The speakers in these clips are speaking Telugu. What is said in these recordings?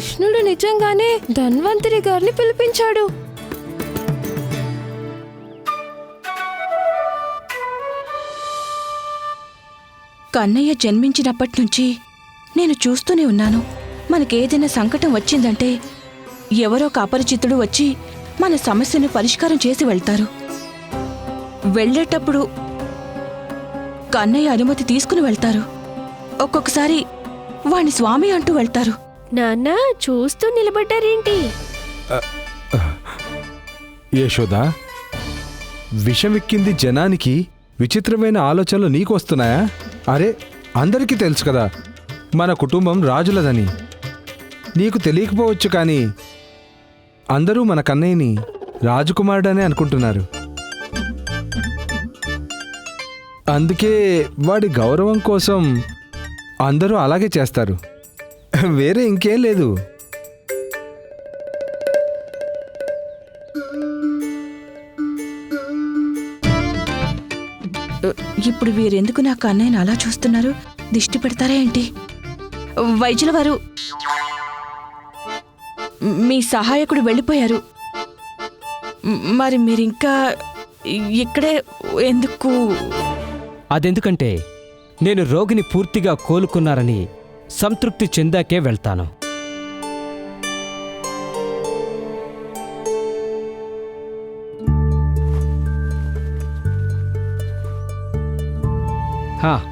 కృష్ణుడు నిజంగానే ధన్వంతరి గారిని పిలిపించాడు. కన్నయ్య జన్మించినప్పటి నుంచి నేను చూస్తూనే ఉన్నాను. మనకేదైనా సంకటం వచ్చిందంటే ఎవరో ఒక అపరిచితుడు వచ్చి మన సమస్యను పరిష్కారం చేసి వెళ్తారు. వెళ్ళేటప్పుడు కన్నయ్య అనుమతి తీసుకుని వెళ్తారు. ఒక్కొక్కసారి వాణ్ణి స్వామి అంటూ వెళ్తారు. నాన్న చూస్తూ నిలబడ్డారేంటి? యశోదా విషమిక్కింది జనానికి విచిత్రమైన ఆలోచనలు నీకు వస్తున్నాయా అరే అందరికీ తెలుసు కదా మన కుటుంబం రాజులదని. నీకు తెలియకపోవచ్చు కానీ అందరూ మన కన్నయ్యని రాజకుమారుడనే అనుకుంటున్నారు. అందుకే వాడి గౌరవం కోసం అందరూ అలాగే చేస్తారు. వేరే ఇంకేం లేదు. "ఉ, ఇప్పుడు వీరెందుకు నా కన్నయ్యను అలా చూస్తున్నారు? దిష్టి పెడతారా ఏంటి? వైద్యుల వారు మీ సహాయకుడు వెళ్ళిపోయారు. మరి మీరింకా ఇక్కడే ఎందుకు? అదెందుకంటే నేను రోగిని పూర్తిగా కోలుకున్నారని సంతృప్తి చెందాకే వెళ్తాను. హా,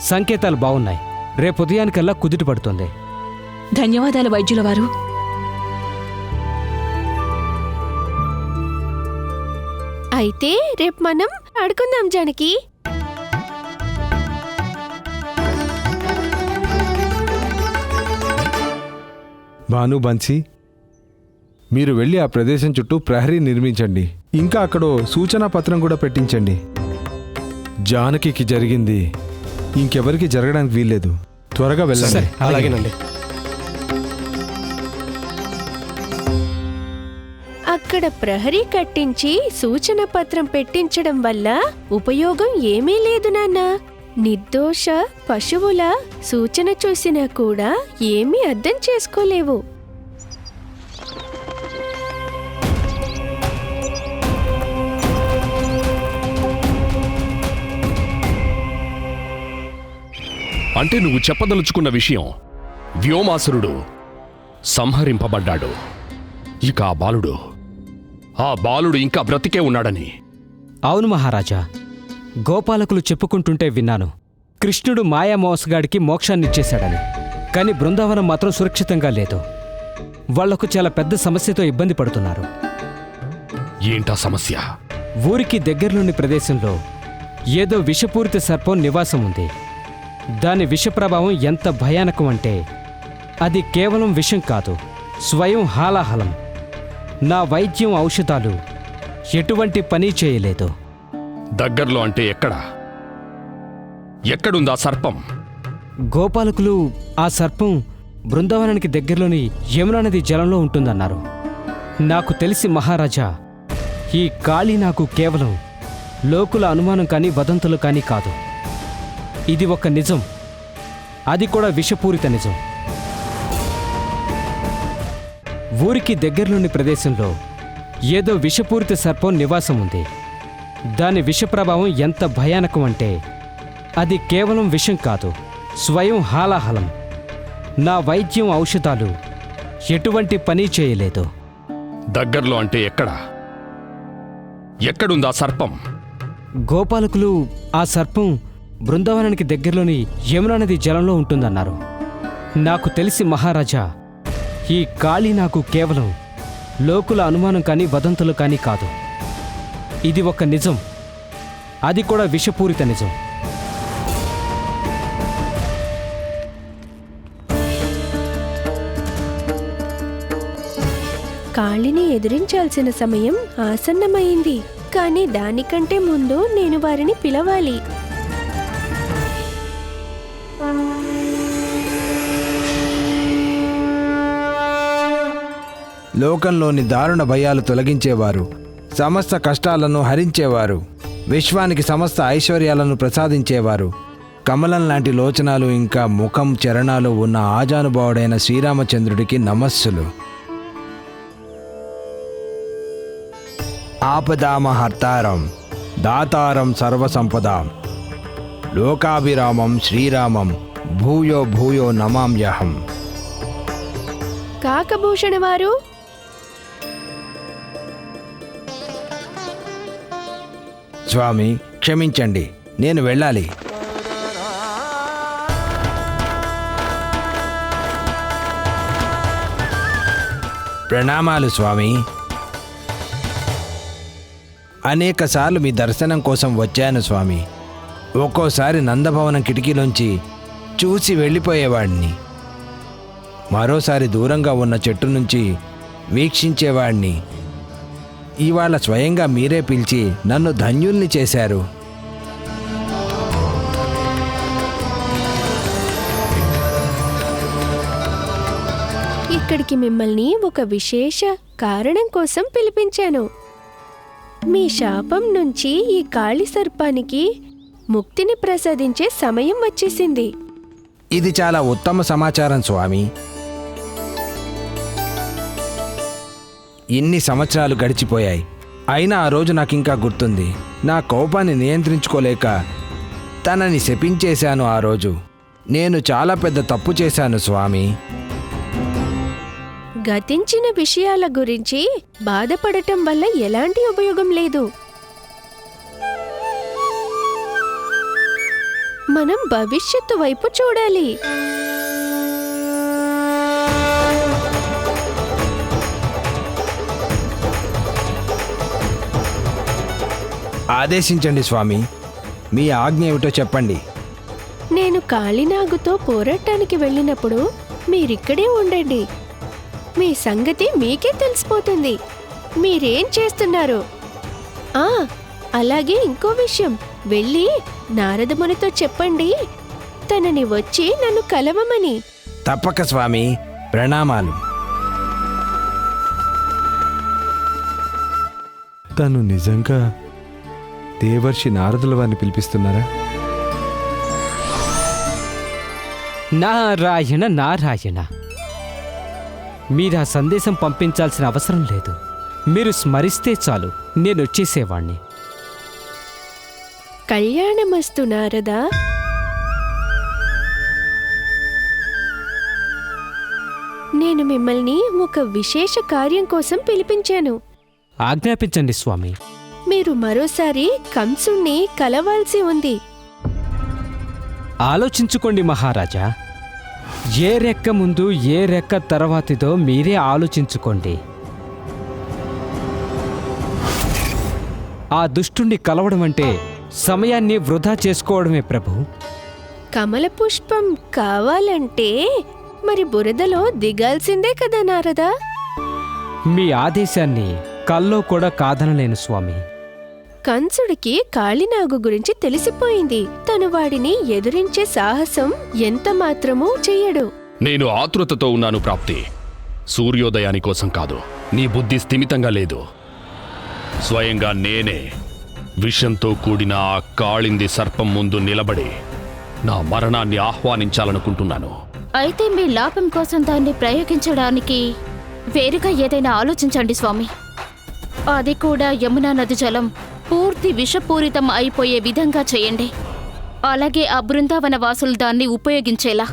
సంకేతాలు బాగున్నాయి. రేపు ఉదయానికల్లా కుదుట పడుతుంది. ధన్యవాదాలు వైద్యుల వారు అయితే రేపు మనం ఆడుకుందాం జానకి. భాను బన్సీ మీరు వెళ్ళి ఆ ప్రదేశం చుట్టూ ప్రహరీ నిర్మించండి. ఇంకా అక్కడ సూచనా పత్రం కూడా పెట్టించండి. జానకికి జరిగింది. ఇంకెవరికి జరగడానికి వీల్లేదు. త్వరగా వెళ్ళండి. అలాగేనండి. అక్కడ ప్రహరీ కట్టించి సూచన పత్రం పెట్టించడం వల్ల ఉపయోగం ఏమీ లేదు నాన్న. నిర్దోష పశువుల సూచన చూసినా కూడా ఏమీ అర్థం చేసుకోలేవు. అంటే నువ్వు చెప్పదలుచుకున్న విషయం వ్యోమాసురుడు సంహరింపబడ్డాడు. ఇక ఆ బాలుడు ఆ బాలుడు ఇంకా బ్రతికే ఉన్నాడని. అవును మహారాజా గోపాలకులు చెప్పుకుంటుంటే విన్నాను. కృష్ణుడు మాయా మోసగాడికి మోక్షాన్నిచ్చేశాడని. కానీ బృందావనం మాత్రం సురక్షితంగా లేదు. వాళ్ళకు చాలా పెద్ద సమస్యతో ఇబ్బంది పడుతున్నారు. ఏంటా సమస్య? ఊరికి దగ్గరలోని ప్రదేశంలో ఏదో విషపూరిత సర్పం నివాసం ఉంది. దాని విషప్రభావం ఎంత భయానకం అంటే అది కేవలం విషం కాదు స్వయం హాలాహలం. నా వైద్యం ఔషధాలు ఎటువంటి పని చేయలేదు. దగ్గర్లో అంటే ఎక్కడ? ఎక్కడుందా సర్పం? గోపాలకులు ఆ సర్పం బృందావనానికి దగ్గరలోని యమునా నది జలంలో ఉంటుందన్నారు. నాకు తెలిసి మహారాజా ఈ కాళీ నాకు కేవలం లోకుల అనుమానం కానీ వదంతులు కానీ కాదు. ఇది ఒక నిజం. అది కూడా విషపూరిత నిజం. ఊరికి దగ్గరలోని ప్రదేశంలో ఏదో విషపూరిత సర్పం నివాసం ఉంది. దాని విషప్రభావం ఎంత భయానకం అంటే అది కేవలం విషం కాదు స్వయం హాలాహలం. నా వైద్యం ఔషధాలు ఎటువంటి పని చేయలేదు. దగ్గర్లో అంటే ఎక్కడ? ఎక్కడుందా సర్పం? గోపాలకులు ఆ సర్పం బృందావనానికి దగ్గరలోని యమునా నది జలంలో ఉంటుందన్నారు. నాకు తెలిసి మహారాజా ఈ కాళీ నాకు కేవలం లోకుల అనుమానం కానీ వదంతులు కానీ కాదు. ఇది ఒక నిజం. అది కూడా విషపూరిత నిజం. కాళిని ఎదిరించాల్సిన సమయం ఆసన్నమైంది కానీ దానికంటే ముందు నేను వారిని పిలవాలి. లోకంలోని దారుణ భయాలు తొలగించేవారు. సమస్త కష్టాలను హరించేవారు. విశ్వానికి సమస్త ఐశ్వర్యాలను ప్రసాదించేవారు. కమలం లాంటి లోచనాలు ఇంకా ముఖం చరణాలు ఉన్న ఆజానుభావుడైన శ్రీరామచంద్రుడికి నమస్సులు. ఆపదామహర్తారం దాతారం సర్వసంపద. లోకాభిరామం శ్రీరామం భూయో భూయో నమామ్యహం. కాకభూషణ వారు స్వామి క్షమించండి నేను వెళ్ళాలి. ప్రణామాలు స్వామి. అనేకసార్లు మీ దర్శనం కోసం వచ్చాను స్వామి. ఒక్కోసారి నందభవనం కిటికీలోంచి చూసి వెళ్ళిపోయేవాడిని మరోసారి దూరంగా ఉన్న చెట్టు నుంచి వీక్షించేవాడిని ఇవాళ స్వయంగా మీరే పిలిచి నన్ను ధన్యుల్ని చేశారు. ఇక్కడికి మిమ్మల్ని ఒక విశేష కారణం కోసం పిలిపించాను. మీ శాపం నుంచి ఈ కాళి సర్పానికి ముక్తిని ప్రసాదించే సమయం వచ్చేసింది. ఇది చాలా ఉత్తమ సమాచారం స్వామి. ఇన్ని సంవత్సరాలు గడిచిపోయాయి. అయినా ఆ రోజు నాకు ఇంకా గుర్తుంది. నా కోపాన్ని నియంత్రించుకోలేక తనని శపించేశాను ఆ రోజు. నేను చాలా పెద్ద తప్పు చేశాను స్వామి. గతించిన విషయాల గురించి బాధపడటం వల్ల ఎలాంటి ఉపయోగం లేదు. మనం భవిష్యత్తు వైపు చూడాలి. ఆదేశించండి స్వామి. మీ ఆజ్ఞ ఏమిటో చెప్పండి. నేను కాళీనాగుతో పోరాటానికి వెళ్ళినప్పుడు మీరిక్కడే ఉండండి. మీ సంగతి మీకే తెలిసిపోతుంది. మీరేం చేస్తున్నారు? ఆ అలాగే ఇంకో విషయం. వెళ్ళి నారదమునితో చెప్పండి. తనని వచ్చి నన్ను కలవమని. తప్పక స్వామి. ప్రణామాలు. తను నిజంగా దేవర్షి నారదుల వారిని పిలిపిస్తున్నారా? నారాయణ నారాయణ. మీరు ఆ సందేశం పంపించాల్సిన అవసరం లేదు. మీరు స్మరిస్తే చాలు. నేను వచ్చేసేవాణ్ణి. కళ్యాణమస్తు నారదా. నేను మిమ్మల్ని ఒక విశేష కార్యం కోసం పిలిపించాను. ఆజ్ఞాపించండి స్వామి. మీరు మరోసారి కంసుణ్ణి కలవాల్సి ఉంది. ఆలోచించుకోండి మహారాజా. ఏ రెక్క ముందు ఏ రెక్క తర్వాతిదో మీరే ఆలోచించుకోండి. ఆ దుష్టుణ్ణి కలవడం అంటే సమయాన్ని వృధా చేసుకోవడమే ప్రభు. కమల పుష్పం కావాలంటే మరి బురదలో దిగాల్సిందే కదా నారదా? మీ ఆదేశాన్ని కల్లో కూడా కాదనలేను స్వామి. కంసుడికి కాళీనాగు గురించి తెలిసిపోయింది. తను వాడిని ఎదురించే సాహసం ఎంత మాత్రమూ చెయ్యడు. నేను ఆతృతతో ఉన్నాను ప్రాప్తి. సూర్యోదయాని కోసం కాదు నీ బుద్ధి స్థిమితంగా లేదు. స్వయంగా నేనే విషంతో కూడిన ఆ కాళింది సర్పం ముందు నిలబడి నా మరణాన్ని ఆహ్వానించాలనుకుంటున్నాను. అయితే మీ లాభం కోసం దాన్ని ప్రయోగించడానికి వేరుగా ఏదైనా ఆలోచించండి స్వామి. అది కూడా యమునా నది జలం. పూర్తి విషపూరితం అయిపోయే విధంగా చేయండి. అలాగే ఆ బృందావన వాసులు దాన్ని ఉపయోగించేలా.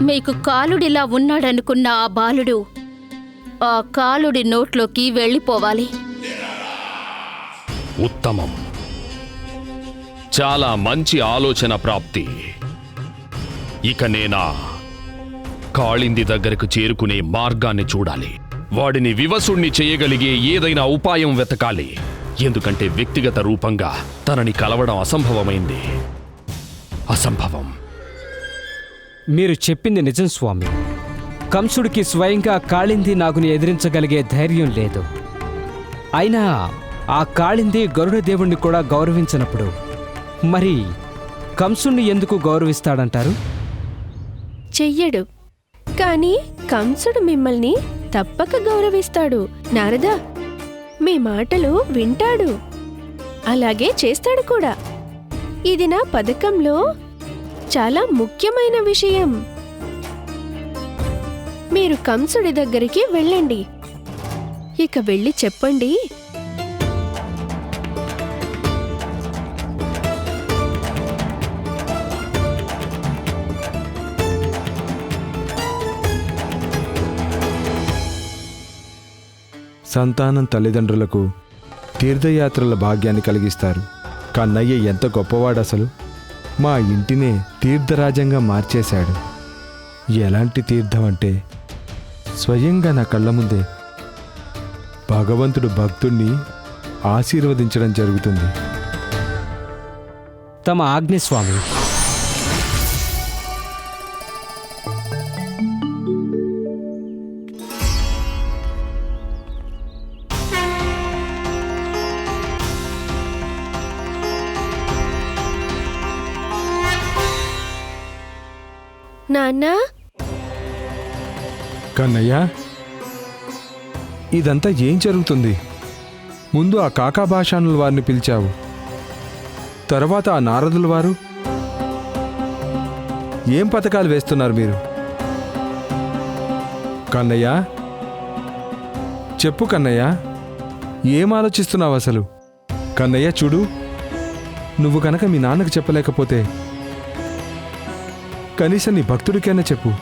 మీకు కాలుడిలా ఉన్నాడనుకున్న ఆ బాలుడు ఆ కాలుడి నోట్లోకి వెళ్ళిపోవాలి. ఉత్తమం. చాలా మంచి ఆలోచన ప్రాప్తి. ఇక నేనా కాళింది దగ్గరకు చేరుకునే మార్గాన్ని చూడాలి. వాడిని వివసుణ్ణి చేయగలిగే ఏదైనా ఉపాయం వెతకాలి. ఎందుకంటే వ్యక్తిగత రూపంగా తనని కలవడం అసంభవమైంది. అసంభవం. మీరు చెప్పింది నిజం స్వామి. కంసుడికి స్వయంగా కాళింది నాగుని ఎదిరించగలిగే ధైర్యం లేదు. అయినా ఆ కాళింది గరుడ దేవుణ్ణి కూడా గౌరవించినప్పుడు మరి కంసుణ్ణి ఎందుకు గౌరవిస్తాడంటారు? చెయ్యడు. కాని కంసుడు మిమ్మల్ని తప్పక గౌరవిస్తాడు. నారదా మీ మాటలు వింటాడు. అలాగే చేస్తాడు కూడా. ఇది నా పథకంలో చాలా ముఖ్యమైన విషయం. మీరు కంసుడి దగ్గరికి వెళ్ళండి. ఇక వెళ్ళి చెప్పండి. సంతానం తల్లిదండ్రులకు తీర్థయాత్రల భాగ్యాన్ని కలిగిస్తారు. కన్నయ్య ఎంత గొప్పవాడు అసలు? మా ఇంటినే తీర్థరాజంగా మార్చేశాడు. ఎలాంటి తీర్థం అంటే? స్వయంగా నా కళ్ళ ముందే భగవంతుడు భక్తుణ్ణి ఆశీర్వదించడం జరుగుతుంది. తమ ఆజ్ఞ నాన్నా? కన్నయ్య ఇదంతా ఏం జరుగుతుంది? ముందు ఆ కాకా భాషానుల వారిని పిలిచావు. తర్వాత ఆ నారదుల వారు? ఏం పథకాలు వేస్తున్నారు మీరు? కన్నయ్య చెప్పు కన్నయ్య ఏం ఆలోచిస్తున్నావు అసలు? కన్నయ్య చూడు నువ్వు కనుక మీ నాన్నకు చెప్పలేకపోతే కనీసం నీ భక్తుడికైనా చెప్పు.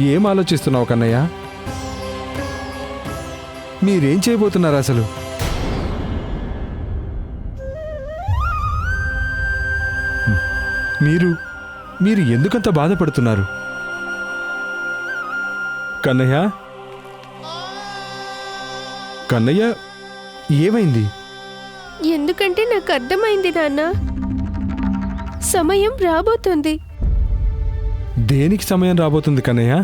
ఏం ఆలోచిస్తున్నావు కన్నయ్య? మీరేం చేయబోతున్నారు అసలు? మీరు మీరు ఎందుకంత బాధపడుతున్నారు? కన్నయ్య? కన్నయ్య ఏమైంది? ఎందుకంటే నాకు అర్థమైంది నాన్న. సమయం రాబోతుంది. దేనికి సమయం రాబోతుంది కన్నయ్య?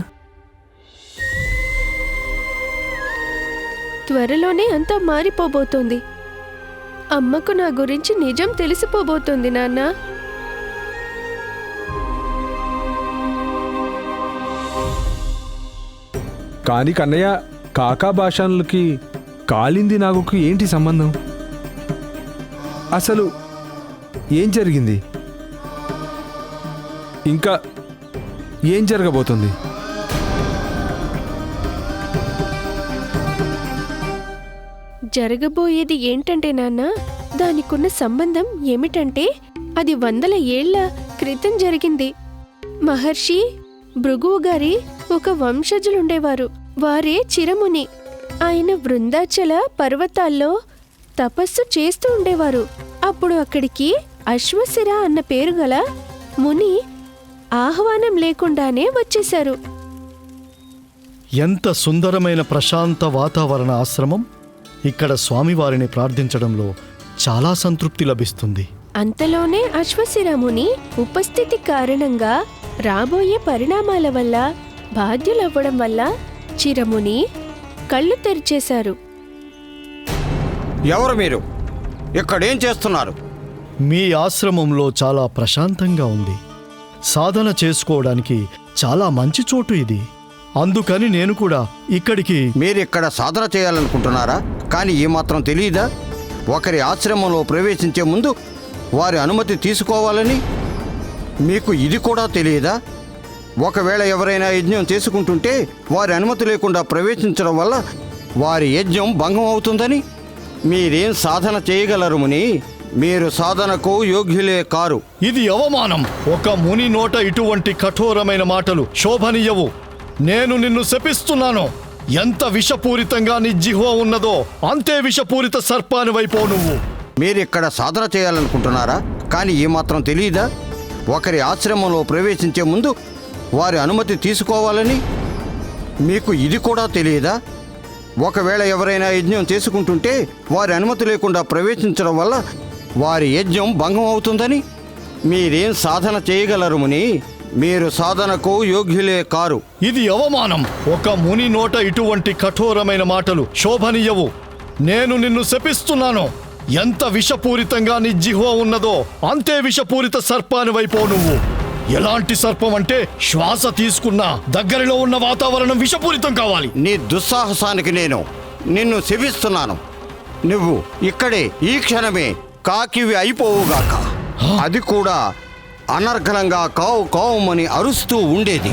త్వరలోనే అంతా మారిపోబోతోంది. అమ్మకు నా గురించి నిజం తెలిసిపోబోతోంది నాన్న. కానీ కన్నయ్య కాకా భాషలకి కాలింది నాగుకు ఏంటి సంబంధం? అసలు ఏం జరిగింది? ఇంకా ఏం జరగబోతుంది? జరగబోయేది ఏంటంటే నాన్న దానికున్న సంబంధం ఏమిటంటే అది వందల ఏళ్ళ క్రితం జరిగింది. మహర్షి భృగువు గారి ఒక వంశజులుండేవారు. వారే చిరముని. ఆయన వృందాచల పర్వతాల్లో తపస్సు చేస్తూ ఉండేవారు. అప్పుడు అక్కడికి అశ్వశిర అన్న పేరు గల ముని ఆహ్వానం లేకుండానే వచ్చేశారు. ఎంత సుందరమైన ప్రశాంత వాతావరణ ఆశ్రమం ఇక్కడ స్వామివారిని ప్రార్థించడంలో చాలా సంతృప్తి లభిస్తుంది. అంతలోనే అశ్వశిరముని ఉపస్థితి కారణంగా రాబోయే పరిణామాల వల్ల బాధ్యులవ్వడం వల్ల చిరముని కళ్ళు తెరిచేశారు. ఎవరు మీరు? ఇక్కడేం చేస్తున్నారు? మీ ఆశ్రమంలో చాలా ప్రశాంతంగా ఉంది. సాధన చేసుకోవడానికి చాలా మంచి చోటు ఇది. అందుకని నేను కూడా ఇక్కడికి మీరు ఇక్కడ సాధన చేయాలనుకుంటున్నారా? కానీ ఏమాత్రం తెలియదా? ఒకరి ఆశ్రమంలో ప్రవేశించే ముందు వారి అనుమతి తీసుకోవాలని? మీకు ఇది కూడా తెలియదా? ఒకవేళ ఎవరైనా యజ్ఞం చేసుకుంటుంటే వారి అనుమతి లేకుండా ప్రవేశించడం వల్ల వారి యజ్ఞం భంగం అవుతుందని? మీరేం సాధన చేయగలరు ముని? మీరు సాధనకు యోగ్యులే కారు. ఇది అవమానం. ఒక ముని నోట ఇటువంటి కఠోరమైన మాటలు శోభనీయవు. నేను నిన్ను శపిస్తున్నాను. ఎంత విషపూరితంగా నీ జిహ్వ ఉన్నదో అంతే విషపూరిత సర్పాని వైపో నువ్వు. మీరు ఇక్కడ సాధన చేయాలనుకుంటున్నారా? కానీ ఏమాత్రం తెలియదా? ఒకరి ఆశ్రమంలో ప్రవేశించే ముందు వారి అనుమతి తీసుకోవాలని? మీకు ఇది కూడా తెలియదా? ఒకవేళ ఎవరైనా యజ్ఞం చేసుకుంటుంటే వారి అనుమతి లేకుండా ప్రవేశించడం వల్ల వారి యజ్ఞం భంగం అవుతుందని మీరేం సాధన చేయగలరు ముని? మీరు సాధనకు యోగ్యులే కారు. ఇది అవమానం. ఒక ముని నోట ఇటువంటి కఠోరమైన మాటలు శోభనీయవు. నేను నిన్ను శపిస్తున్నాను. ఎంత విషపూరితంగా నీ జిహ్వ ఉన్నదో అంతే విషపూరిత సర్పాని వైపో నువ్వు. ఎలాంటి సర్పం అంటే శ్వాస తీసుకున్నా దగ్గరలో ఉన్న వాతావరణం విషపూరితం కావాలి. నీ దుస్సాహసానికి నేను నిన్ను శపిస్తున్నాను. నువ్వు ఇక్కడే ఈ క్షణమే కాకివి అయిపోవుగాక. అది కూడా అనర్గళంగా కావు కావుమని అరుస్తూ ఉండేది.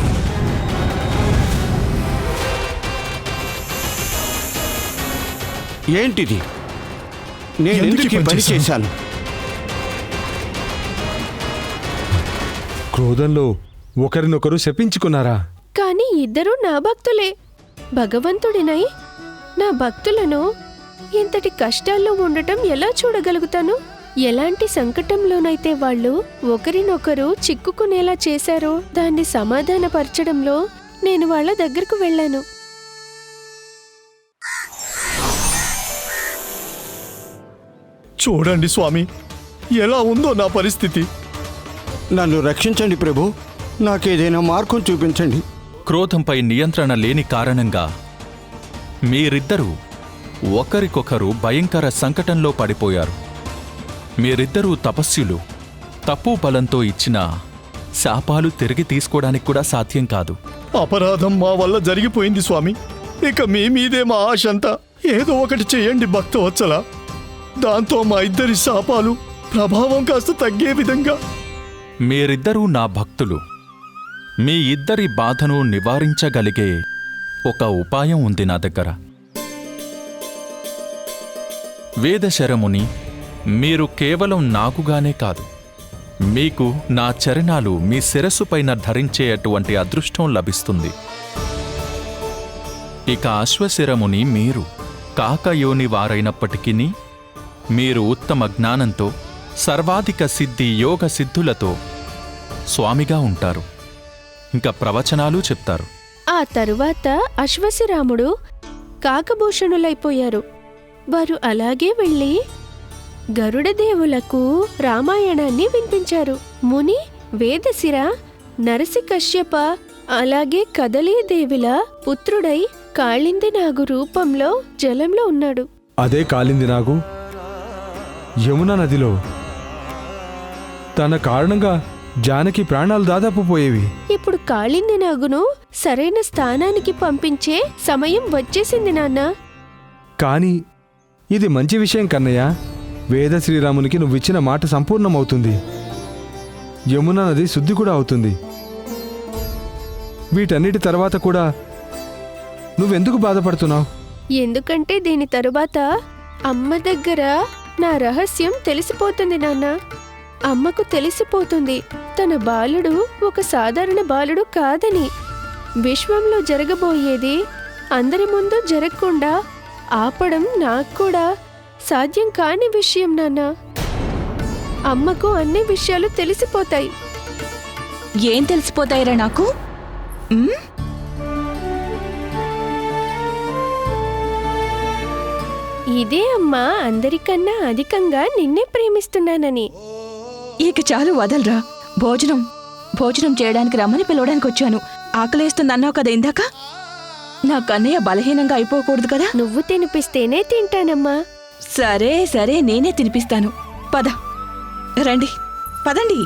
ఏంటిది? నేను ఎందుకు ఈ పని? చేశాను? క్రోధంలో ఒకరినొకరు శపించుకున్నారా? కానీ ఇద్దరూ నా భక్తులే. భగవంతుడినై నా భక్తులను ఇంతటి కష్టాల్లో ఉండటం ఎలా చూడగలుగుతాను? ఎలాంటి సంకటంలోనైతే వాళ్ళు ఒకరినొకరు చిక్కుకునేలా చేశారో దాన్ని సమాధానపరచడంలో నేను వాళ్ళ దగ్గరకు వెళ్ళాను. చూడండి స్వామి ఎలా ఉందో నా పరిస్థితి. నన్ను రక్షించండి ప్రభు నాకేదైనా మార్గం చూపించండి. క్రోధంపై నియంత్రణ లేని కారణంగా మీరిద్దరూ ఒకరికొకరు భయంకర సంకటంలో పడిపోయారు. మీరిద్దరూ తపస్సులు తప్పు బలంతో ఇచ్చిన శాపాలు తిరిగి తీసుకోవడానికి కూడా సాధ్యం కాదు. అపరాధం మా వల్ల జరిగిపోయింది స్వామి. ఇక మీ మీదే మా ఆశ అంతా. ఏదో ఒకటి చేయండి భక్తవత్సల. దాంతో మా ఇద్దరి శాపాలు ప్రభావం కాస్త తగ్గే విధంగా. మీరిద్దరూ నా భక్తులు. మీ ఇద్దరి బాధను నివారించగలిగే ఒక ఉపాయం ఉంది నా దగ్గర. వేదశరముని మీరు కేవలం నాకుగానే కాదు మీకు నా చరణాలు మీ శిరస్సుపైన ధరించేటువంటి అదృష్టం లభిస్తుంది. ఇక అశ్వశిరముని మీరు కాకయోని వారైనప్పటికీ మీరు ఉత్తమ జ్ఞానంతో సర్వాధిక సిద్ధి యోగ సిద్ధులతో స్వామిగా ఉంటారు. ఇంకా ప్రవచనాలు చెప్తారు. ఆ తరువాత అశ్వశిరాముడు కాకభూషణులైపోయారు. వారు అలాగే వెళ్ళి గరుడదేవులకు రామాయణాన్ని వినిపించారు. ముని వేదశిర నరసి కశ్యప అలాగే కదలీదేవిల పుత్రుడై కాళింది నాగు రూపంలో జలంలో ఉన్నాడు. అదే కాలింది నాగు యమునా నదిలో. తన కారణంగా జానకి ప్రాణాలు దాదాపు పోయేవి. ఇప్పుడు కాళింది నాగును సరైన స్థానానికి పంపించే సమయం వచ్చేసింది నాన్న. కానీ ఇది మంచి విషయం కన్నయ్య. వేద శ్రీరామునికి నువ్విచ్చిన మాట సంపూర్ణమవుతుంది. యమునా నది శుద్ధి కూడా అవుతుంది. వీటన్నిటి తర్వాత కూడా నువ్వెందుకు బాధపడుతున్నావు? ఎందుకంటే దీని తరువాత అమ్మ దగ్గర నా రహస్యం తెలిసిపోతుంది నాన్న. అమ్మకు తెలిసిపోతుంది. తన బాలుడు ఒక సాధారణ బాలుడు కాదని. విశ్వంలో జరగబోయేది అందరి ముందు జరగకుండా ఆపడం నాకు కూడా సాధ్యం కాని విషయం నాన్న. అమ్మకు అన్ని విషయాలు తెలిసిపోతాయి. ఏం తెలిసిపోతాయిరా నాకు? ఉమ్? ఇదే అమ్మా అందరికన్నా అధికంగా నిన్నే ప్రేమిస్తున్నానని. ఇక చాలు వదలరా. భోజనం భోజనం చేయడానికి రమ్మని పిలవడానికి వచ్చాను ఆకలేస్తుంది అన్నావు కదా ఇందాక? నా కన్నయ్య బలహీనంగా అయిపోకూడదు కదా? నువ్వు తినిపిస్తేనే తింటానమ్మా. సరే సరే నేనే తినిపిస్తాను. పద. రండి. పదండి.